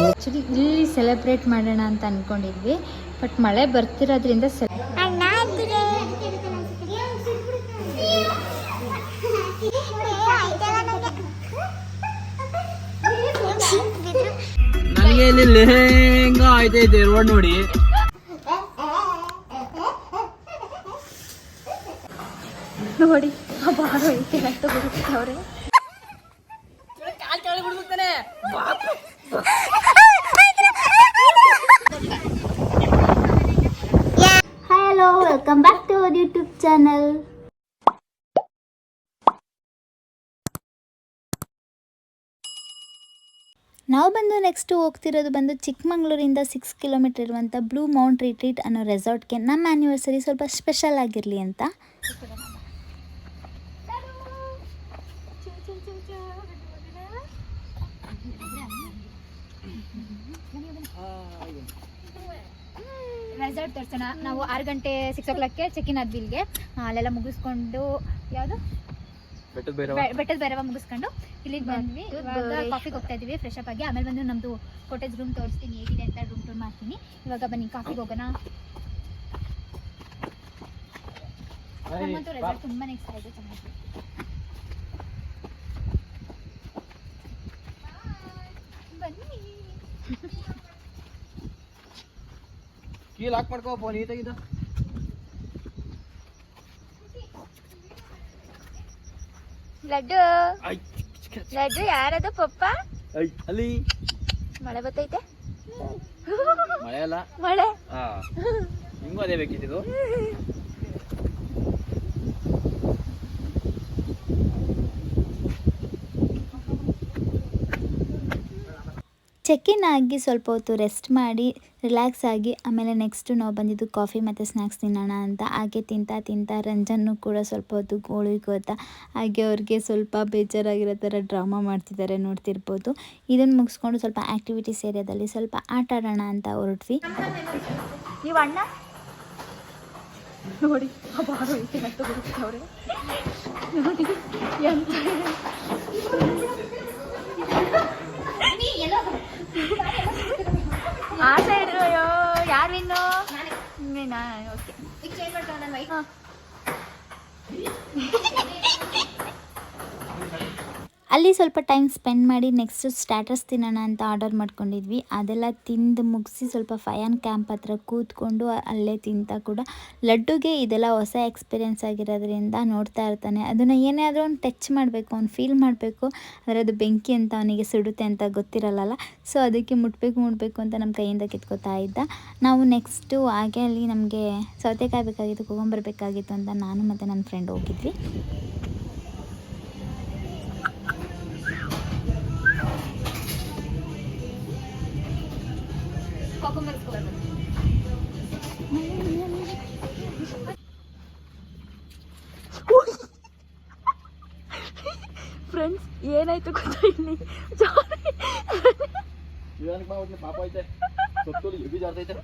Actually ಇಲ್ಲಿ celebrate ಮಾಡೋಣ ಅಂತ ಅನ್ಕೊಂಡಿದ್ವಿ ಬಟ್ ಮಳೆ ಬರ್ತಿರೋದ್ರಿಂದ ನನಗೆ ಇಲ್ಲಿ ಲೆಹಂಗ ಆಯ್ತೈತೆ ರೋಡ್ ನೋಡಿ. ನೋಡಿ ಬಾರೋ ಐತೆ ಅಂತ ಬರುತ್ತವ್ರೆ hello welcome back to our YouTube channel ನಾವು ಬಂದು ನೆಕ್ಸ್ಟ್ ಹೋಗ್ತಿರೋದು ಬಂದು ಚಿಕ್ಕಮಂಗ್ಳೂರಿಂದ ಸಿಕ್ಸ್ ಕಿಲೋಮೀಟರ್ ಇರುವಂಥ ಬ್ಲೂ ಮೌಂಟ್ ರಿಟ್ರೀಟ್ ಅನ್ನೋ ರೆಸಾರ್ಟ್ಗೆ ನಮ್ಮ ಆ್ಯನಿವರ್ಸರಿ ಸ್ವಲ್ಪ ಸ್ಪೆಷಲ್ ಆಗಿರಲಿ ಅಂತ. ರೆಸಾರ್ಟ್ ತೋರಿಸೋಣ. ನಾವು ಆರು ಗಂಟೆ ಸಿಕ್ಸ್ ಓ ಕ್ಲಾಕ್ಗೆ ಚೆಕ್ ಇನ್ ಆದ್ವಿ ಇಲ್ಲಿಗೆ ಅಲ್ಲೆಲ್ಲ ಮುಗಿಸ್ಕೊಂಡು ಯಾವುದು? ಬೆಟ್ಟದ ಬೇರೆ ಬೆ- ಬೆಟ್ಟದ ಮುಗಿಸ್ಕೊಂಡು ಇಲ್ಲಿಗೆ ಬಂದ್ವಿ. ಇವಾಗ ಕಾಫಿಗೆ ಹೋಗ್ತಾ ಇದೀವಿ ಫ್ರೆಶ್ ಅಪ್ ಆಗಿ. ಆಮೇಲೆ ಬಂದು ನಮ್ದು ಕೋಟೇಜ್ ರೂಮ್ ತೋರಿಸ್ತೀನಿ. ಹೇಗಿದೆ ಅಂತ ರೂಮ್ ಟೂರ್ ಮಾಡ್ತೀನಿ. ಇವಾಗ ಬನ್ನಿ ಕಾಫಿಗೆ ಹೋಗೋಣ. ನಮ್ಮಂತೂ ರೆಸಾರ್ಟ್ ತುಂಬಾ ಇಷ್ಟ ಆಯ್ತು ಚೆನ್ನಾಗಿ ಬನ್ನಿ. ಕೀ ಹಾಕ್ ಮಾಡ್ಕೋ ಫೋನ್ ನೀಟಾಗಿದ್ದು ಲಡ್ಡು. ಲಡ್ಡು ಯಾರದು ಪಪ್ಪ? ಅಲ್ಲಿ. ಮಳೆ ಬತ್ತೈತೆ? ಮಳೆ ಅಲ್ಲ. ಮಳೆ. ಹಾ. ನಿಮ್ಗೂ ಅದೇ ಬೇಕಿದ್ದು ಚೆಕ್ ಇನ್ ಆಗಿ ಸ್ವಲ್ಪ ಹೊತ್ತು ರೆಸ್ಟ್ ಮಾಡಿ ರಿಲ್ಯಾಕ್ಸ್ ಆಗಿ, ಆಮೇಲೆ ನೆಕ್ಸ್ಟು ನಾವು ಬಂದಿದ್ದು ಕಾಫಿ ಮತ್ತು ಸ್ನ್ಯಾಕ್ಸ್ ತಿನ್ನೋಣ ಅಂತ. ಹಾಗೆ ತಿಂತಾ ತಿಂತಾ ರಂಜನ್ನು ಕೂಡ ಸ್ವಲ್ಪ ಹೊತ್ತು ಗೋಳಿ ಗೊತ್ತಾ ಹಾಗೆ ಅವ್ರಿಗೆ ಸ್ವಲ್ಪ ಬೇಜಾರಾಗಿರೋ ಥರ ಡ್ರಾಮಾ ಮಾಡ್ತಿದ್ದಾರೆ ನೋಡ್ತಿರ್ಬೋದು. ಇದನ್ನು ಮುಗಿಸ್ಕೊಂಡು ಸ್ವಲ್ಪ ಆ್ಯಕ್ಟಿವಿಟೀಸ್ ಏರಿಯಾದಲ್ಲಿ ಸ್ವಲ್ಪ ಆಟ ಆಡೋಣ ಅಂತ ಹೊರಟ್ವಿ. ನೀವು ಅಣ್ಣ? ನೋಡಿ ನೋಡಿ ಆ ಸೈಡ್ ಯಾರು ಇನ್ನು ನಾನು? ಓಕೆ ಅಲ್ಲಿ ಸ್ವಲ್ಪ ಟೈಮ್ ಸ್ಪೆಂಡ್ ಮಾಡಿ ನೆಕ್ಸ್ಟ್ ಸ್ಟ್ಯಾಟಸ್ ತಿನ್ನೋಣ ಅಂತ ಆರ್ಡರ್ ಮಾಡ್ಕೊಂಡಿದ್ವಿ. ಅದೆಲ್ಲ ತಿಂದು ಮುಗಿಸಿ ಸ್ವಲ್ಪ ಫಯಾನ್ ಕ್ಯಾಂಪ್ ಹತ್ರ ಕೂತ್ಕೊಂಡು ಅಲ್ಲೇ ತಿಂತಾ ಕೂಡ. ಲಡ್ಡುಗೆ ಇದೆಲ್ಲ ಹೊಸ ಎಕ್ಸ್ಪೀರಿಯೆನ್ಸ್ ಆಗಿರೋದ್ರಿಂದ ನೋಡ್ತಾ ಇರ್ತಾನೆ. ಅದನ್ನು ಏನೇ ಆದರೂ ಅವ್ನು ಟಚ್ ಮಾಡಬೇಕು ಅವ್ನು ಫೀಲ್ ಮಾಡಬೇಕು. ಆದರೆ ಅದು ಬೆಂಕಿ ಅಂತ ಅವನಿಗೆ ಸುಡುತ್ತೆ ಅಂತ ಗೊತ್ತಿರಲ್ಲ ಸೊ ಅದಕ್ಕೆ ಮುಟ್ಬೇಕು ಮುಟ್ಬೇಕು ಅಂತ ನಮ್ಮ ಕೈಯಿಂದ ಕಿತ್ಕೋತಾ ಇದ್ದ. ನಾವು ನೆಕ್ಸ್ಟು ಹಾಗೆ ಅಲ್ಲಿ ನಮಗೆ ಸೌತೆಕಾಯಿ ಬೇಕಾಗಿತ್ತು ತೊಗೊಂಬರ್ಬೇಕಾಗಿತ್ತು ಅಂತ ನಾನು ಮತ್ತು ನನ್ನ ಫ್ರೆಂಡ್ ಹೋಗಿದ್ವಿ. ಏನಾಯ್ತು ಗೊತ್ತಾ ಇಲ್ಲಿ ನಿಧಾನಕ್ಕೆ ಬಾ ಒಟ್ನಲ್ಲಿ ಪಾಪ ಐತೆ ಸೊತ್ತಲ್ಲಿ ಎಬಿ ಜಾರ್ತೈತೆ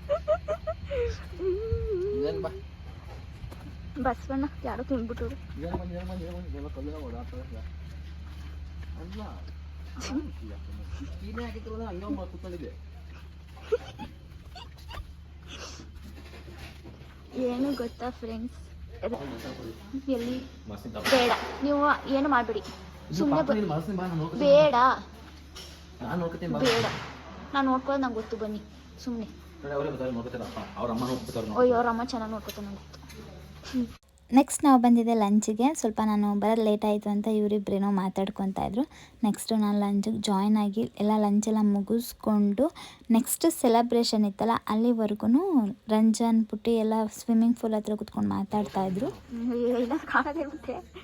ನಿಧಾನ ಬಾ ಬಸವಣ್ಣ ಯಾರೋ ತಿಂದ್ಬಿಟ್ಟರು ನಿಧಾನ ಬಾ ನಿಧಾನ ಬಾ ನಿಧಾನ ಬಾ ಇದೆಲ್ಲ ಕಲ್ಲೆಲ್ಲ ಓಡಾಡ್ತದೆ ಅಲ್ಲ ಕೀನೇ ಹಾಕಿತ್ರಲ್ಲ ಹಂಗೆ ಮಾಡಿ ಕೂತ್ಕೊಂಡಿದ್ದೆ ಏನು ಗೊತ್ತಾ ಫ್ರೆಂಡ್ಸ್ ಎಲ್ಲಿ ಮಸ್ತಿಂತ ಬೇಡ ನೀವು ಏನು ಮಾಡಬೇಡಿ ಸುಮ್ಮನೆ ಬೇಡ. ಬೇಡ. ನಾನು ನೋಡ್ಕೊಳ್ಳೋದು ನಂಗೆ ಗೊತ್ತು ಬನ್ನಿ. ಸುಮ್ಮನೆ ಅಯ್ಯೋ ಅವ್ರ ಅಮ್ಮ ಚೆನ್ನಾಗಿ ನೋಡ್ಕೊತಾನೆ ನಂಗೆ ಗೊತ್ತು. ನೆಕ್ಸ್ಟ್ ನಾವು ಬಂದಿದ್ದೆ ಲಂಚಿಗೆ. ಸ್ವಲ್ಪ ನಾನು ಬರೋದು ಲೇಟ್ ಆಯಿತು ಅಂತ ಇವರಿಬ್ರೇನೋ ಮಾತಾಡ್ಕೊತಾ ಇದ್ರು. ನೆಕ್ಸ್ಟು ನಾನು ಲಂಚಿಗೆ ಜಾಯ್ನ್ ಆಗಿ ಎಲ್ಲ ಲಂಚ್ ಎಲ್ಲ ಮುಗಿಸ್ಕೊಂಡು ನೆಕ್ಸ್ಟ್ ಸೆಲೆಬ್ರೇಷನ್ ಇತ್ತಲ್ಲ ಅಲ್ಲಿವರೆಗೂ ರಂಜನ್ ಪುಟ್ಟಿ ಎಲ್ಲ ಸ್ವಿಮ್ಮಿಂಗ್ ಪೂಲ್ ಹತ್ರ ಕುತ್ಕೊಂಡು ಮಾತಾಡ್ತಾ ಇದ್ರು ಇಲ್ಲ ಕಾಣದೇ ಬಿಟ್ಟೆ ಕುಡಿ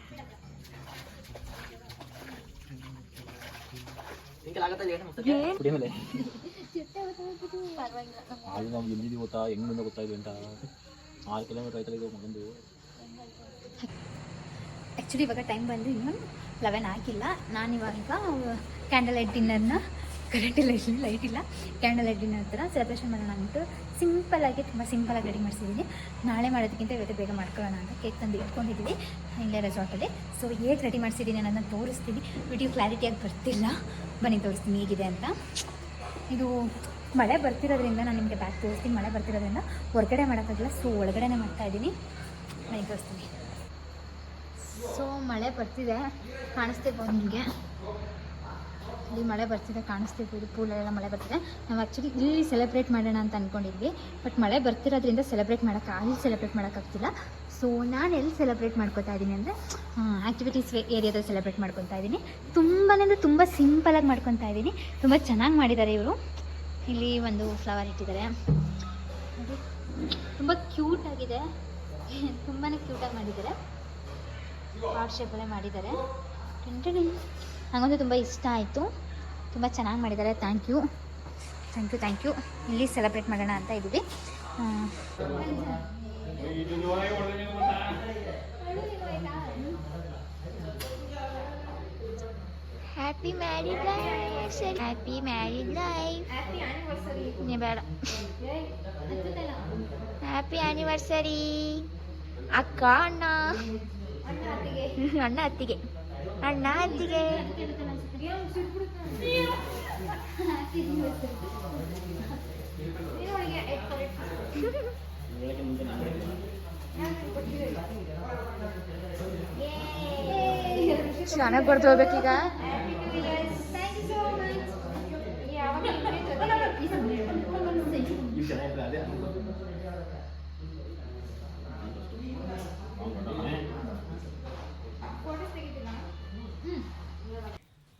ಮೇಲೆ ಅದು ನಾವು ಎಲ್ಲಿದ್ದೀವಿ ಗೊತ್ತಾ? ಹೆಂಗ್ ಅಂತ. ಆರು ಕಿಲೋಮೀಟರ್ ಆಯ್ತಲ್ಲ ಇದು ಮಗಂದು. ಆ್ಯಕ್ಚುಲಿ ಇವಾಗ ಟೈಮ್ ಬಂದು ಇನ್ನೊಂದು ಲೆವೆನ್ ಆಗಿಲ್ಲ. ನಾನು ಇವಾಗ ಕ್ಯಾಂಡಲ್ ಲೈಟ್ ಡಿನ್ನರ್ನ ಕರೆಂಟ್ ಇಲ್ಲ ಇಲ್ಲ ಲೈಟ್ ಇಲ್ಲ. ಕ್ಯಾಂಡಲ್ ಲೈಟ್ ಹತ್ರ ಸೆಲೆಬ್ರೇಷನ್ ಮಾಡೋಣ ಅಂದ್ಬಿಟ್ಟು ಸಿಂಪಲ್ಲಾಗಿ ತುಂಬ ಸಿಂಪಲಾಗಿ ರೆಡಿ ಮಾಡಿಸಿದ್ದೀನಿ ನಾಳೆ ಮಾಡೋದಕ್ಕಿಂತ ಇವತ್ತು ಬೇಗ ಮಾಡ್ಕೊಳ್ಳೋಣ ಅಂತ ಕೇಕ್ ತಂದು ಇಟ್ಕೊಂಡಿದ್ದೀವಿ ಇಲ್ಲೇ ರೆಸಾರ್ಟಲ್ಲಿ ಸೊ ಹೇಗೆ ರೆಡಿ ಮಾಡಿಸಿದ್ದೀನಿ ಅನ್ನೋದನ್ನ ತೋರಿಸ್ತೀನಿ. ವಿಡಿಯೋ ಕ್ಲಾರಿಟಿಯಾಗಿ ಬರ್ತಿಲ್ಲ. ಬನ್ನಿ ತೋರಿಸ್ತೀನಿ ಹೇಗಿದೆ ಅಂತ. ಇದು ಮಳೆ ಬರ್ತಿರೋದ್ರಿಂದ ನಾನು ನಿಮಗೆ ಬ್ಯಾಕ್ ತೋರಿಸ್ತೀನಿ. ಮಳೆ ಬರ್ತಿರೋದ್ರಿಂದ ಹೊರಗಡೆ ಮಾಡೋಕ್ಕಾಗಿಲ್ಲ ಸೊ ಒಳಗಡೆನೇ ಮಾಡ್ತಾ ಇದ್ದೀನಿ ಮನೆಗೆ ತೋರಿಸ್ತೀನಿ. ಸೊ ಮಳೆ ಬರ್ತಿದೆ. ಕಾಣಿಸ್ತಿರ್ಬೋದು ನಿಮಗೆ? ಇಲ್ಲಿ ಮಳೆ ಬರ್ತಿದೆ ಕಾಣಿಸ್ತಿರ್ಬೋದು ಪೂಲಲ್ಲೆಲ್ಲ ಮಳೆ ಬರ್ತಿದೆ. ನಾವು ಆ್ಯಕ್ಚುಲಿ ಇಲ್ಲಿ ಸೆಲೆಬ್ರೇಟ್ ಮಾಡೋಣ ಅಂತ ಅಂದ್ಕೊಂಡಿದ್ವಿ ಬಟ್ ಮಳೆ ಬರ್ತಿರೋದ್ರಿಂದ ಸೆಲೆಬ್ರೇಟ್ ಮಾಡೋಕ್ಕೆ ಅಲ್ಲಿ ಸೆಲೆಬ್ರೇಟ್ ಮಾಡೋಕ್ಕಾಗ್ತಿಲ್ಲ ಸೊ ನಾನು ಎಲ್ಲಿ ಸೆಲೆಬ್ರೇಟ್ ಮಾಡ್ಕೊತಾ ಇದ್ದೀನಿ ಅಂದರೆ ಆ್ಯಕ್ಟಿವಿಟೀಸ್ ಏರಿಯಾದಲ್ಲಿ ಸೆಲೆಬ್ರೇಟ್ ಮಾಡ್ಕೊತಾ ಇದ್ದೀನಿ ತುಂಬಾ ಅಂದರೆ ತುಂಬ ಸಿಂಪಲಾಗಿ ಮಾಡ್ಕೊತಾ ಇದ್ದೀನಿ ತುಂಬ ಚೆನ್ನಾಗಿ ಮಾಡಿದ್ದಾರೆ ಇವರು. ಇಲ್ಲಿ ಒಂದು ಫ್ಲವರ್ ಇಟ್ಟಿದ್ದಾರೆ ತುಂಬ ಕ್ಯೂಟಾಗಿದೆ ತುಂಬಾ ಕ್ಯೂಟಾಗಿ ಮಾಡಿದ್ದಾರೆ ಹಾರ್ಟ್ ಶೇಪಲ್ಲೇ ಮಾಡಿದ್ದಾರೆ. ನನಗಂತೂ ತುಂಬ ಇಷ್ಟ ಆಯಿತು. ತುಂಬ ಚೆನ್ನಾಗಿ ಮಾಡಿದ್ದಾರೆ. Thank you thank you thank you ಇಲ್ಲಿ ಸೆಲೆಬ್ರೇಟ್ ಮಾಡೋಣ ಅಂತ ಇದ್ದೀವಿ. Happy married life happy married life ನೀ ಬೇಡ. ಹ್ಯಾಪಿ ಆ್ಯನಿವರ್ಸರಿ ಅಕ್ಕ ಅಣ್ಣ. ಅಣ್ಣ ಅತ್ತಿಗೆ. ಅಣ್ಣ ಅತ್ತಿಗೆ. ಚೆನ್ನಾಗಿ ಬರ್ದು ಹೋಗ್ಬೇಕೀಗ ನೀವು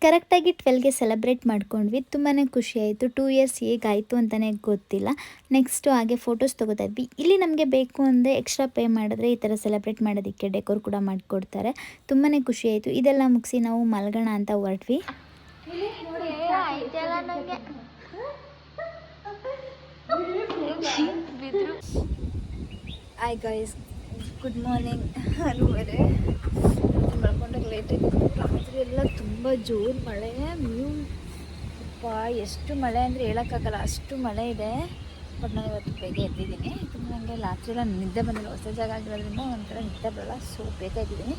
ಕರೆಕ್ಟಾಗಿ ಟ್ವೆಲ್ಗೆ ಸೆಲೆಬ್ರೇಟ್ ಮಾಡ್ಕೊಂಡ್ವಿ. ತುಂಬಾ ಖುಷಿ ಆಯಿತು. ಟೂ ಇಯರ್ಸ್ ಹೇಗಾಯಿತು ಅಂತಲೇ ಗೊತ್ತಿಲ್ಲ. ನೆಕ್ಸ್ಟು ಹಾಗೆ ಫೋಟೋಸ್ ತೊಗೋತಾ ಇದ್ವಿ. ಇಲ್ಲಿ ನಮಗೆ ಬೇಕು ಅಂದರೆ ಎಕ್ಸ್ಟ್ರಾ ಪೇ ಮಾಡಿದ್ರೆ ಈ ಥರ ಸೆಲೆಬ್ರೇಟ್ ಮಾಡೋದಕ್ಕೆ ಡೆಕೋರ್ ಕೂಡ ಮಾಡಿಕೊಡ್ತಾರೆ. ತುಂಬಾ ಖುಷಿ ಆಯಿತು. ಇದೆಲ್ಲ ಮುಗಿಸಿ ನಾವು ಮಲ್ಗೋಣ ಅಂತ ಹೊರಟ್ವಿ. ಹಾಯ್ ಗಾಯ್ಸ್ ಗುಡ್ ಮಾರ್ನಿಂಗ್ ಹಲುವರೆ ಮಲ್ಕೊಂಡಾಗ ಲೇಟ್ ಆಯಿತು. ತುಂಬ ಜೋರು ಮಳೆ. ಮ್ಯೂ ಅಪ್ಪ, ಎಷ್ಟು ಮಳೆ ಅಂದರೆ ಹೇಳೋಕ್ಕಾಗಲ್ಲ. ಅಷ್ಟು ಮಳೆ ಇದೆ. ಬಟ್ ನಾನು ಇವತ್ತು ಬೇಗ ಎದ್ದಿದ್ದೀನಿ. ತುಂಬ ನನಗೆ ರಾತ್ರಿ ಎಲ್ಲ ನಿದ್ದೆ ಬಂದಿಲ್ಲ. ಹೊಸ ಜಾಗ ಆಗಿರೋದ್ರಿಂದ ಒಂಥರ ನಿದ್ದೆ ಬರಲ್ಲ. ಸೊ ಬೇಗ ಎದ್ದಿದ್ದೀನಿ.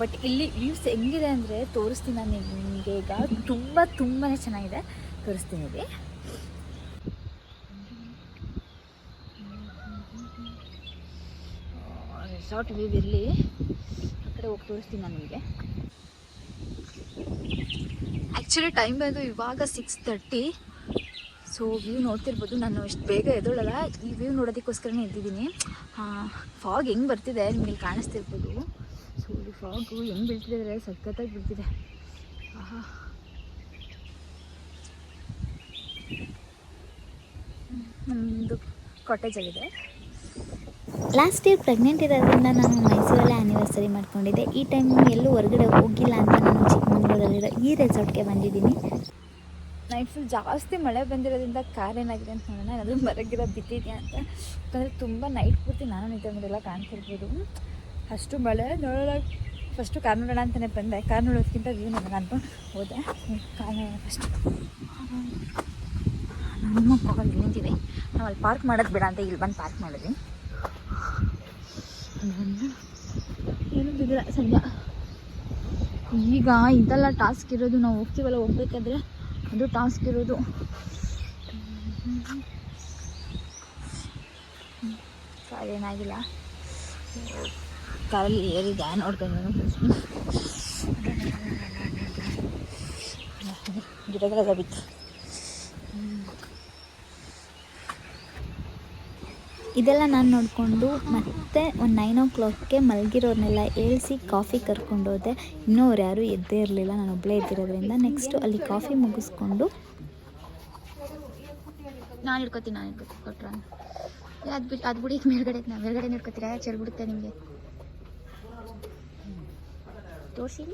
ಬಟ್ ಇಲ್ಲಿ ವ್ಯೂಸ್ ಹೆಂಗಿದೆ ಅಂದರೆ ತೋರಿಸ್ತೀನಿ ನಾನು ನಿಮಗೆ ಈಗ. ತುಂಬ ತುಂಬಾ ಚೆನ್ನಾಗಿದೆ. ತೋರಿಸ್ತೀನಿ ಇಲ್ಲಿ. ರೆಸಾರ್ಟ್ ವ್ಯೂ ಇರಲಿ. ಆ ಕಡೆ ಹೋಗಿ ತೋರಿಸ್ತೀನಿ ನಾನು ನಿಮಗೆ. ಆ್ಯಕ್ಚುಲಿ ಟೈಮ್ ಬಂದು ಇವಾಗ ಸಿಕ್ಸ್ ತರ್ಟಿ ಸೊ ವ್ಯೂ ನೋಡ್ತಿರ್ಬೋದು. ನಾನು ಇಷ್ಟು ಬೇಗ ಎದ್ದಳಲ್ಲ. ಈ ವ್ಯೂ ನೋಡೋದಕ್ಕೋಸ್ಕರನೇ ಎದ್ದಿದ್ದೀನಿ. ಫಾಗ್ ಹೆಂಗೆ ಬರ್ತಿದೆ ನಿಮಗೆ ಕಾಣಿಸ್ತಿರ್ಬೋದು. ಸೊ ಈ ಫಾಗು ಹೆಂಗೆ ಬೀಳ್ತಿದೆ ಅಂದರೆ ಸಖತ್ತಾಗಿ ಬೀಳ್ತಿದೆ. ಆಹಾ. ನಮ್ಮದು ಕಾಟೇಜ್ ಆಗಿದೆ ಲಾಸ್ಟ್ ಇಯರ್ ಪ್ರೆಗ್ನೆಂಟ್ ಇರೋದ್ರಿಂದ ನಾನು ಮೈಸೂರಲ್ಲೇ ಆ್ಯನಿವರ್ಸರಿ ಮಾಡ್ಕೊಂಡಿದ್ದೆ. ಈ ಟೈಮ್ ಎಲ್ಲೂ ಹೊರಗಡೆ ಹೋಗಿಲ್ಲ ಅಂತ ಚಿಕ್ಕಮಂಗ್ಳೂರಲ್ಲಿರೋ ಈ ರೆಸಾರ್ಟ್ಗೆ ಬಂದಿದ್ದೀನಿ. ನೈಟ್ ಫುಲ್ ಜಾಸ್ತಿ ಮಳೆ ಬಂದಿರೋದ್ರಿಂದ ಕಾರ್ ಏನಾಗಿದೆ ಅಂತ ನೋಡೋಣ. ಏನಾದರೂ ಮರಗಿರೋ ಬಿದ್ದಿದೆಯಾ ಅಂತ. ಯಾಕಂದರೆ ತುಂಬ ನೈಟ್ ಪೂರ್ತಿ ನಾನು ನಿದ್ದೆ ಮಾಡಿಲ್ಲ ಕಾಣ್ತಿರ್ಬೋದು. ಅಷ್ಟು ಮಳೆ ನೋಡೋಣ ಫಸ್ಟು ಕಾರ್ ನೋಡೋಣ ಅಂತಲೇ ಬಂದೆ. ಕಾರ್ ನೋಡೋದಕ್ಕಿಂತ ವ್ಯೂ ನೋಡೋಣ ಅಂದ್ಕೊಂಡು ಹೋದೆ. ಕಾರ್ ನೋಡೋಣ ಫಸ್ಟ್ ನಮ್ಮ ಪಾಲ್ ನಿಂತಿದೆ. ನಾವು ಅಲ್ಲಿ ಪಾರ್ಕ್ ಮಾಡೋದು ಬೇಡ ಅಂತ ಇಲ್ಲಿ ಬಂದು ಪಾರ್ಕ್ ಮಾಡಿದ್ವಿ. ಏನು ಬಿದ್ದಿಲ್ಲ ಸದ್ಯ. ಈಗ ಇದೆಲ್ಲ ಟಾಸ್ಕ್ ಇರೋದು ನಾವು ಹೋಗ್ತೀವಲ್ಲ, ಹೋಗ್ಬೇಕಾದ್ರೆ ಅದು ಟಾಸ್ಕ್ ಇರೋದು. ಏನಾಗಿಲ್ಲ. ಕಾರಲ್ಲಿ ಏರಿದೆ, ನೋಡ್ಕೊಂಡು ಗಿಡಗಳೆಲ್ಲ ಬಿತ್ತು ಇದೆಲ್ಲ ನಾನು ನೋಡಿಕೊಂಡು ಮತ್ತೆ ಒಂದು ನೈನ್ ಓ ಕ್ಲಾಕ್ಗೆ ಮಲಗಿರೋರ್ನೆಲ್ಲ ಏಳಿಸಿ ಕಾಫಿ ಕರ್ಕೊಂಡು ಹೋದೆ. ಇನ್ನೂ ಅವ್ರು ಯಾರೂ ಎದ್ದೇ ಇರಲಿಲ್ಲ, ನಾನು ಒಬ್ಬಳೇ ಎದ್ದಿರೋದ್ರಿಂದ. ನೆಕ್ಸ್ಟು ಅಲ್ಲಿ ಕಾಫಿ ಮುಗಿಸ್ಕೊಂಡು ನಾನು ಹಿಡ್ಕೊತೀನಿ ನಾನು ಹಿಡ್ಕೊತೀನಿ ಕೊಟ್ರ ಅದು ಬಿಟ್ಟು ಅದು ಬಿಡಿ, ಮೇಲ್ಗಡೆ ನಾ ಮೇಲ್ಗಡೆ ಹಿಡ್ಕೊತೀರಾ ಚೆಲ್ ಬಿಡುತ್ತೆ ನಿಮಗೆ. ತೋರಿಸಿ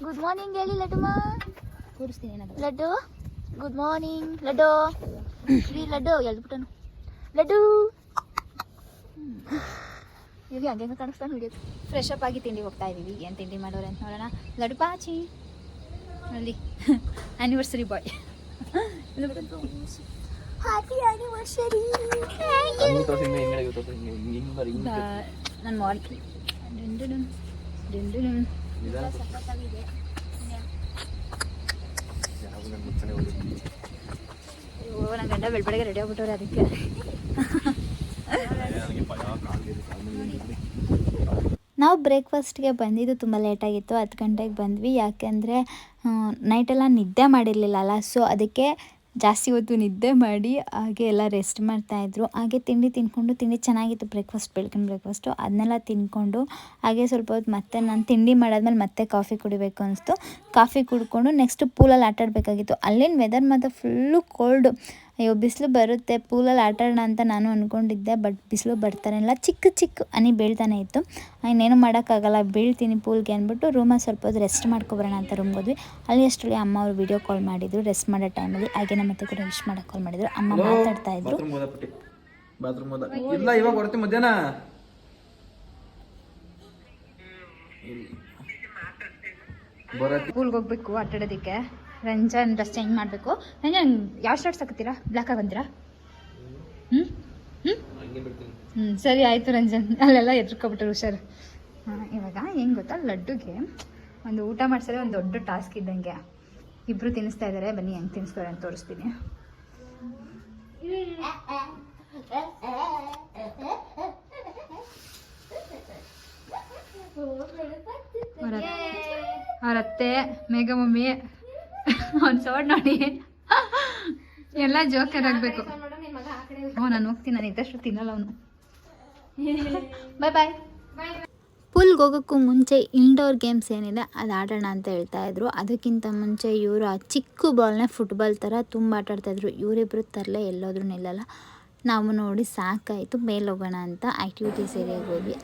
ಗುಡ್ ಮಾರ್ನಿಂಗ್ ಹೇಳಿ ಲಡ್ಡುಮ್ಮ ತೋರಿಸ್ತೀನಿ ಏನಾದ್ರು ಲಡ್ಡು ಗುಡ್ ಮಾರ್ನಿಂಗ್ ಲಡ್ಡು ರೀ ಲಡ್ಡು ಎಳ್ಬಿಟ್ಟನು ಲಡ್ಡು ಇವಾಗ ಹಂಗೆ ಕಾಣಿಸ್ತಾನೆ ಹಿಡಿಯೋದು ಫ್ರೆಶ್ ಅಪ್ ಆಗಿ ತಿಂಡಿ ಹೋಗ್ತಾ ಇದ್ದೀವಿ ಏನು ತಿಂಡಿ ಮಾಡೋರೆ ಅಂತ ನೋಡೋಣ ಲಡ್ಡು ಪಾಚಿ ಅಲ್ಲಿ ಆ್ಯನಿವರ್ಸರಿ ಬಾಯ್ ಹ್ಯಾಪಿ ಆನಿವರ್ಸರಿ ಹಂಗೆ ತೋರಿಸಿ ಹಿಂಗೆ ಹಿಂಗೆ ತೋರಿಸಿ ಹಿಂಗೆ ಹಿಂಗೆ ಹಿಂಗೆ ಬರೀ ಹಿಂಗೆ ನಾನು ಮಾಡ್ತೀನಿ ಡಿಂಡಿಡಿನ್, ಡಿಂಡಿಡಿನ್. ನನ್ನ ಗಂಡ ಬೆಳಬೆಳಗ್ಗೆ ರೆಡಿ ಆಗ್ಬಿಟ್ಟವ್ರೆ ಅದಕ್ಕೆ. ನಾವು ಬ್ರೇಕ್ಫಾಸ್ಟ್ಗೆ ಬಂದಿದ್ದು ತುಂಬ ಲೇಟಾಗಿತ್ತು ಹತ್ತು ಗಂಟೆಗೆ ಬಂದ್ವಿ. ಯಾಕೆಂದರೆ ನೈಟೆಲ್ಲ ನಿದ್ದೆ ಮಾಡಿರಲಿಲ್ಲಲ್ಲ ಸೊ ಅದಕ್ಕೆ ಜಾಸ್ತಿ ಹೊತ್ತು ನಿದ್ದೆ ಮಾಡಿ ಹಾಗೆ ಎಲ್ಲ ರೆಸ್ಟ್ ಮಾಡ್ತಾಯಿದ್ರು ಹಾಗೆ ತಿಂಡಿ ತಿನ್ಕೊಂಡು ತಿಂಡಿ ಚೆನ್ನಾಗಿತ್ತು ಬ್ರೇಕ್ಫಾಸ್ಟ್ ಬೆಳಗಿನ ಬ್ರೇಕ್ಫಾಸ್ಟು ಅದನ್ನೆಲ್ಲ ತಿನ್ಕೊಂಡು ಹಾಗೆ ಸ್ವಲ್ಪ ಹೊತ್ತು ಮತ್ತೆ ನಾನು ತಿಂಡಿ ಮಾಡಾದ್ಮೇಲೆ ಮತ್ತೆ ಕಾಫಿ ಕುಡಿಬೇಕು ಅನಿಸ್ತು. ಕಾಫಿ ಕುಡ್ಕೊಂಡು ನೆಕ್ಸ್ಟ್ ಪೂಲಲ್ಲಿ ಆಟಾಡಬೇಕಾಗಿತ್ತು. ಅಲ್ಲಿನ ವೆದರ್ ಮಾತ್ರ ಫುಲ್ಲು ಕೋಲ್ಡು ಅಯ್ಯೋ ಬಿಸಿಲು ಬರುತ್ತೆ ಪೂಲಲ್ಲಿ ಆಟ ಆಡೋಣ ಅಂತ ನಾನು ಅಂದ್ಕೊಂಡಿದ್ದೆ ಬಟ್ ಬಿಸಿಲು ಬರ್ತಾನಿಲ್ಲ ಚಿಕ್ಕ ಚಿಕ್ಕ ಅನಿ ಬೀಳ್ತಾನೆ ಇತ್ತು. ಇನ್ನೇನು ಮಾಡೋಕ್ಕಾಗಲ್ಲ ಬೀಳ್ತೀನಿ ಪೂಲ್ಗೆ ಅಂದ್ಬಿಟ್ಟು ರೂಮಲ್ಲಿ ಸ್ವಲ್ಪ ಹೊತ್ತು ರೆಸ್ಟ್ ಮಾಡ್ಕೊಬರೋಣ ಅಂತ ರೂಮ್ಗೆ ಹೋದ್ವಿ. ಅಲ್ಲಿ ಅಷ್ಟರಲ್ಲಿ ಅಮ್ಮ ಅವರು ವಿಡಿಯೋ ಕಾಲ್ ಮಾಡಿದ್ರು ರೆಸ್ಟ್ ಮಾಡೋ ಟೈಮಲ್ಲಿ ಹಾಗೆ ನಮ್ಮ ಮತ್ತೆ ಕೂಡ ರೆಸ್ಟ್ ಮಾಡೋಕ್ಕೆ ಕಾಲ್ ಮಾಡಿದ್ರು. ಅಮ್ಮ ಮಾತಾಡ್ತಾ ಇದ್ರು. ಇಲ್ಲ ಇವಾಗ ಬರ್ತೀವಿ ಮಧ್ಯಾಹ್ನ. ಬರತ್ತಿ. ಸ್ಕೂಲ್ಗೆ ಹೋಗ್ಬೇಕು ಆಟ ಆಡೋದಕ್ಕೆ ರಂಜಾನ್ ಡ್ರೆಸ್ ಚೇಂಜ್ ಮಾಡಬೇಕು. ರಂಜನ್ ಯಾವ ಶರ್ಟ್ಸ್ ಹಾಕತ್ತೀರಾ? ಬ್ಲ್ಯಾಕ್ ಬಂದಿರಾ ಹ್ಞೂ ಹ್ಞೂ ಹ್ಞೂ ಸರಿ ಆಯಿತು ರಂಜನ್. ಅಲ್ಲೆಲ್ಲ ಎದುರ್ಕೊಬಿಟ್ರು ಹುಷಾರು. ಹಾಂ ಇವಾಗ ಹೆಂಗೆ ಗೊತ್ತಾ? ಲಡ್ಡುಗೆ ಒಂದು ಊಟ ಮಾಡಿಸಿದ್ರೆ ಒಂದು ದೊಡ್ಡ ಟಾಸ್ಕ್ ಇದ್ದಂಗೆ. ಇಬ್ಬರು ತಿನ್ನಿಸ್ತಾ ಇದ್ದಾರೆ ಬನ್ನಿ ಹೆಂಗೆ ತಿನ್ನಿಸ್ತಾರೆ ಅಂತ ತೋರಿಸ್ತೀನಿ. ಅವರತ್ತೆ ಮೇಘ ಮಮ್ಮಿ ಅವ್ನ ಸೋಡ್ ನೋಡಿ. ಎಲ್ಲ ಜೋಕರ್ ಆಗಬೇಕು. ನಾನು ಹೋಗ್ತೀನಿ ನಾನು ಇದ್ದಷ್ಟು ತಿನ್ನಲ್ಲ ಅವನು. ಬಾಯ್ ಬಾಯ್ ಪೂಲ್ಗೆ ಹೋಗೋಕ್ಕೂ ಮುಂಚೆ ಇಂಡೋರ್ ಗೇಮ್ಸ್ ಏನಿದೆ ಅದು ಆಡೋಣ ಅಂತ ಹೇಳ್ತಾ ಇದ್ರು. ಅದಕ್ಕಿಂತ ಮುಂಚೆ ಇವರು ಆ ಚಿಕ್ಕ ಬಾಲ್ನ ಫುಟ್ಬಾಲ್ ಥರ ತುಂಬ ಆಟ ಆಡ್ತಾಯಿದ್ರು ಇವರಿಬ್ಬರು ತರಲೆ ಎಲ್ಲೋದ್ರೂ ನಿಲ್ಲಲ್ಲ. ನಾವು ನೋಡಿ ಸಾಕಾಯಿತು ಮೇಲೆ ಹೋಗೋಣ ಅಂತ ಆ್ಯಕ್ಟಿವಿಟೀಸ್ ಏರಿಯಾಗೆ ಹೋದ್ವಿ.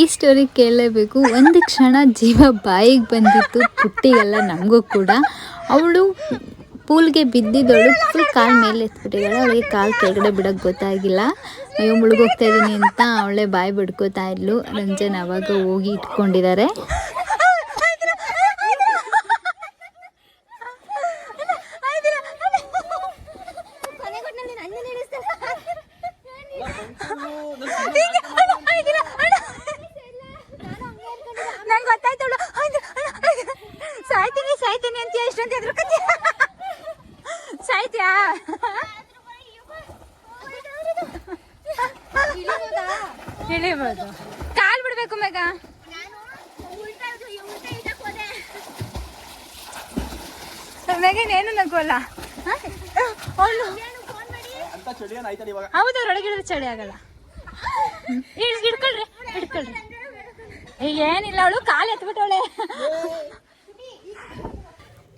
ಈ ಸ್ಟೋರಿ ಕೇಳಲೇಬೇಕು. ಒಂದು ಕ್ಷಣ ಜೀವ ಬಾಯಿಗೆ ಬಂದಿತ್ತು ಪುಟ್ಟಿಗೆಲ್ಲ ನಮಗೂ ಕೂಡ. ಅವಳು ಪೂಲ್ಗೆ ಬಿದ್ದಿದ್ದಳು ಫುಲ್ ಕಾಲ್ ಮೇಲೆ ಎತ್ಬಿಟ್ಟಿದ್ದಾಳೆ. ಅವಳಿಗೆ ಕಾಲು ಕೆಳಗಡೆ ಬಿಡೋಕ್ಕೆ ಗೊತ್ತಾಗಿಲ್ಲ. ಅಯ್ಯೋ, ಮುಳುಗೋಗ್ತಾ ಇದ್ದೀನಿ ಅಂತ ಅವಳೇ ಬಾಯಿ ಬಿಡ್ಕೋತಾ ಇದ್ಲು. ರಂಜನ್ ಅವಾಗ ಹೋಗಿ ಇಟ್ಕೊಂಡಿದ್ದಾರೆ. ಮೇಗನ್ ಏನು ನಗೋಲ್ಲ ಅವಳು ಹೌದು ಅವ್ರೊಳಗೆ ಇಳಿದ್ರೆ ಚಳಿ ಆಗಲ್ಲ. ಹಿಡ್ ಹಿಡ್ಕೊಳ್ರಿ ಹಿಡ್ಕೊಳ್ರಿ. ಏ, ಏನಿಲ್ಲ ಅವಳು ಕಾಲು ಎತ್ಬಿಟ್ಟವಳೆ.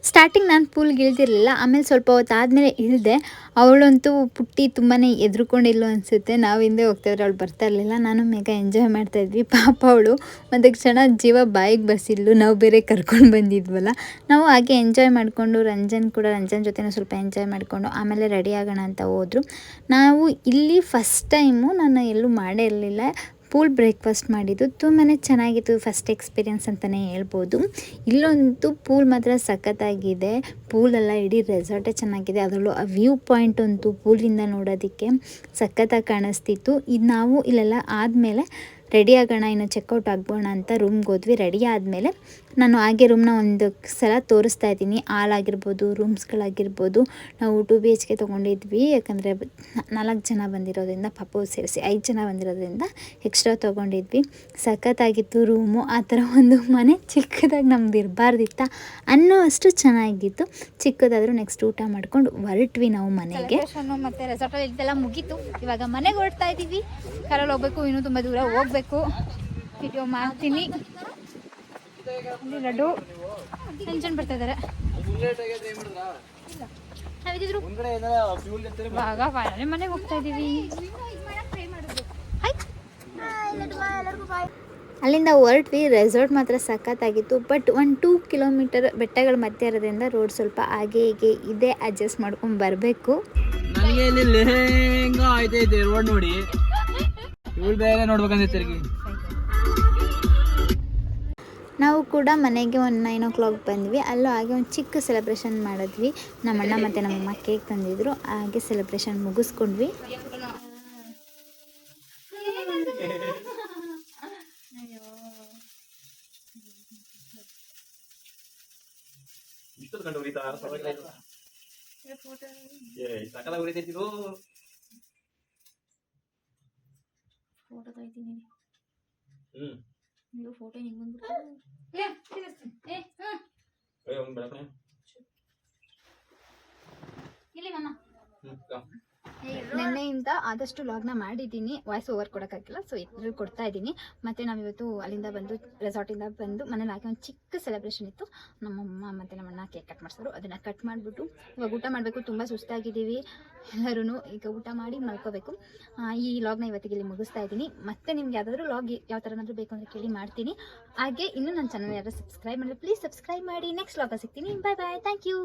ಸ್ಟಾರ್ಟಿಂಗ್ ನಾನು ಪೂಲ್ಗೆ ಇಳ್ದಿರಲಿಲ್ಲ ಆಮೇಲೆ ಸ್ವಲ್ಪ ಹೊತ್ತು ಆದಮೇಲೆ ಇಳಿದೆ. ಅವಳಂತೂ ಪುಟ್ಟಿ ತುಂಬಾ ಎದ್ರುಕೊಂಡಿಲ್ಲ ಅನಿಸುತ್ತೆ. ನಾವು ಹಿಂದೆ ಹೋಗ್ತಾಯಿದ್ರೆ ಅವಳು ಬರ್ತಾ ಇರಲಿಲ್ಲ. ನಾನು ಮೇಗ ಎಂಜಾಯ್ ಮಾಡ್ತಾಯಿದ್ವಿ ಪಾಪ ಅವಳು ಒಂದು ಕ್ಷಣ ಜೀವ ಬಾಯಿಗೆ ಬಸಿದ್ಲು. ನಾವು ಬೇರೆ ಕರ್ಕೊಂಡು ಬಂದಿದ್ವಲ್ಲ. ನಾವು ಹಾಗೆ ಎಂಜಾಯ್ ಮಾಡಿಕೊಂಡು ರಂಜನ್ ಕೂಡ ರಂಜನ್ ಜೊತೆನೂ ಸ್ವಲ್ಪ ಎಂಜಾಯ್ ಮಾಡಿಕೊಂಡು ಆಮೇಲೆ ರೆಡಿ ಆಗೋಣ ಅಂತ ಹೋದರು. ನಾವು ಇಲ್ಲಿ ಫಸ್ಟ್ ಟೈಮು ನಾನು ಎಲ್ಲೂ ಮಾಡೇ ಇರಲಿಲ್ಲ. ಪೂಲ್ ಬ್ರೇಕ್ಫಾಸ್ಟ್ ಮಾಡಿದ್ದು ತುಂಬಾ ಚೆನ್ನಾಗಿತ್ತು ಫಸ್ಟ್ ಎಕ್ಸ್ಪೀರಿಯನ್ಸ್ ಅಂತಲೇ ಹೇಳ್ಬೋದು. ಇಲ್ಲೊಂದು ಪೂಲ್ ಮಾತ್ರ ಸಖತ್ತಾಗಿದೆ. ಪೂಲೆಲ್ಲ ಇಡೀ ರೆಸಾರ್ಟೇ ಚೆನ್ನಾಗಿದೆ. ಅದರಲ್ಲೂ ಆ ವ್ಯೂ ಪಾಯಿಂಟ್ ಅಂತೂ ಪೂಲಿಂದ ನೋಡೋದಕ್ಕೆ ಸಖತ್ತಾಗಿ ಕಾಣಿಸ್ತಿತ್ತು. ಇದು ನಾವು ಇಲ್ಲೆಲ್ಲ ಆದಮೇಲೆ ರೆಡಿ ಆಗೋಣ, ಇನ್ನು ಚೆಕ್ಔಟ್ ಆಗೋಣ ಅಂತ ರೂಮ್ಗೆ ಹೋದ್ವಿ. ರೆಡಿ ಆದಮೇಲೆ ನಾನು ಹಾಗೆ ರೂಮ್ನ ಒಂದು ಸಲ ತೋರಿಸ್ತಾ ಇದ್ದೀನಿ. ಹಾಲ್ ಆಗಿರ್ಬೋದು ರೂಮ್ಸ್ಗಳಾಗಿರ್ಬೋದು ನಾವು ಟು ಬಿ ಎಚ್ ಕೆ ತೊಗೊಂಡಿದ್ವಿ. ಯಾಕಂದರೆ ನಾಲ್ಕು ಜನ ಬಂದಿರೋದ್ರಿಂದ ಪಾಪು ಸೇರಿಸಿ ಐದು ಜನ ಬಂದಿರೋದ್ರಿಂದ ಎಕ್ಸ್ಟ್ರಾ ತೊಗೊಂಡಿದ್ವಿ. ಸಖತ್ತಾಗಿತ್ತು ರೂಮು ಆ ಥರ ಒಂದು ಮನೆ ಚಿಕ್ಕದಾಗಿ ನಮ್ದು ಇರಬಾರ್ದಿತ್ತ ಅನ್ನೋ ಅಷ್ಟು ಚೆನ್ನಾಗಿತ್ತು. ಚಿಕ್ಕದಾದರೂ ನೆಕ್ಸ್ಟ್ ಊಟ ಮಾಡ್ಕೊಂಡು ಹೊರಟ್ವಿ ನಾವು ಮನೆಗೆ. ಮತ್ತು ರೆಸಾರ್ಟಲ್ಲಿ ಇದೆಲ್ಲ ಮುಗೀತು. ಇವಾಗ ಮನೆಗೆ ಹೊರಡ್ತಾ ಇದ್ದೀವಿ ಕಾರಲ್ಲಿ ಹೋಗ್ಬೇಕು, ಇನ್ನೂ ತುಂಬ ದೂರ ಹೋಗ್ಬೇಕು. ವಿಡಿಯೋ ಮಾಡ್ತೀನಿ. ಇಲ್ಲಿ ಲಡ್ಡು. ಟೆನ್ಷನ್ ಬರ್ತಾ ಇದ್ದಾರೆ ಇವಾಗ ಫೈನಲಿ ಮನೆಗೆ ಹೋಗ್ತಾ ಇದ್ದೀವಿ. ಅಲ್ಲಿಂದ ಹೊರಟ್ವಿ ರೆಸಾರ್ಟ್ ಮಾತ್ರ ಸಖತ್ತಾಗಿತ್ತು ಬಟ್ ಒಂದು ಟೂ ಕಿಲೋಮೀಟರ್ ಬೆಟ್ಟಗಳ ಮಧ್ಯೆ ಇರೋದ್ರಿಂದ ರೋಡ್ ಸ್ವಲ್ಪ ಹಾಗೆ ಹೀಗೆ ಇದೆ ಅಡ್ಜಸ್ಟ್ ಮಾಡ್ಕೊಂಡು ಬರಬೇಕು. ನನಗೆ ಇಲ್ಲಿ ಲೆಹಂಗಾ ಆಯ್ತೈತೆ ರೋಡ್ ನೋಡಿ. ಇವಳು ಬೇರೆ ನೋಡ್ಬೇಕಂತ ತಿರುಗಿ. ನಾವು ಕೂಡ ಮನೆಗೆ ಒಂದು ನೈನ್ ಓ ಕ್ಲಾಕ್ ಬಂದ್ವಿ. ಅಲ್ಲೂ ಹಾಗೆ ಒಂದು ಚಿಕ್ಕ ಸೆಲೆಬ್ರೇಷನ್ ಮಾಡಿದ್ವಿ. ನಮ್ಮಣ್ಣ ಮತ್ತು ನಮ್ಮಮ್ಮ ಕೇಕ್ ತಂದಿದ್ರು. ಹಾಗೆ ಸೆಲೆಬ್ರೇಷನ್ ಮುಗಿಸ್ಕೊಂಡ್ವಿ. ಫೋಟೋ ತೆಗಿತೀನಿ ಹ್ಮ್ ಇದು ಫೋಟೋ ಹಿಂಗೆ ಬಂದ್ಬಿಟ್ಟು ಏ ಹಾಂ ಏ ಒಂದು ಬೆಳಕಣೆ ಇಲ್ಲಿ ಮಮ್ಮ ಹ್ಮ್ ಕಾ. ನಿನ್ನೆಯಿಂದ ಆದಷ್ಟು ಲಾಗ್ನ ಮಾಡಿದ್ದೀನಿ. ವಾಯ್ಸ್ ಓವರ್ ಕೊಡೋಕ್ಕಾಗಿಲ್ಲ ಸೊ ಇದ್ರಲ್ಲಿ ಕೊಡ್ತಾ ಇದ್ದೀನಿ. ಮತ್ತು ನಾವಿವತ್ತು ಅಲ್ಲಿಂದ ಬಂದು ರೆಸಾರ್ಟಿಂದ ಬಂದು ಮನೇಲಿ ಹಾಕಿ ಒಂದು ಚಿಕ್ಕ ಸೆಲೆಬ್ರೇಷನ್ ಇತ್ತು. ನಮ್ಮಮ್ಮ ಮತ್ತು ನಮ್ಮಣ್ಣ ಕೇಕ್ ಕಟ್ ಮಾಡಿಸಿದ್ರು. ಅದನ್ನು ಕಟ್ ಮಾಡಿಬಿಟ್ಟು ಇವಾಗ ಊಟ ಮಾಡಬೇಕು. ತುಂಬ ಸುಸ್ತಾಗಿದ್ದೀವಿ. ಎಲ್ಲರೂ ಈಗ ಊಟ ಮಾಡಿ ಮಲ್ಕೋಬೇಕು. ಈ ಲಾಗ್ನ ಇವತ್ತಿಗೆ ಇಲ್ಲಿ ಮುಗಿಸ್ತಾ ಇದ್ದೀನಿ. ಮತ್ತು ನಿಮ್ಗೆ ಯಾವುದಾದ್ರೂ ಲಾಗ್ ಯಾವ ಥರನಾದ್ರೂ ಬೇಕು ಅಂತ ಕೇಳಿ ಮಾಡ್ತೀನಿ. ಹಾಗೆ ಇನ್ನೂ ನನ್ನ ಚಾನಲ್ ಯಾರು ಸಬ್ಸ್ಕ್ರೈಬ್ ಮಾಡಿದ್ರೆ ಪ್ಲೀಸ್ ಸಬ್ಸ್ಕ್ರೈಬ್ ಮಾಡಿ. ನೆಕ್ಸ್ಟ್ ಲಾಗ ಸಿಗ್ತೀನಿ. Bye bye thank you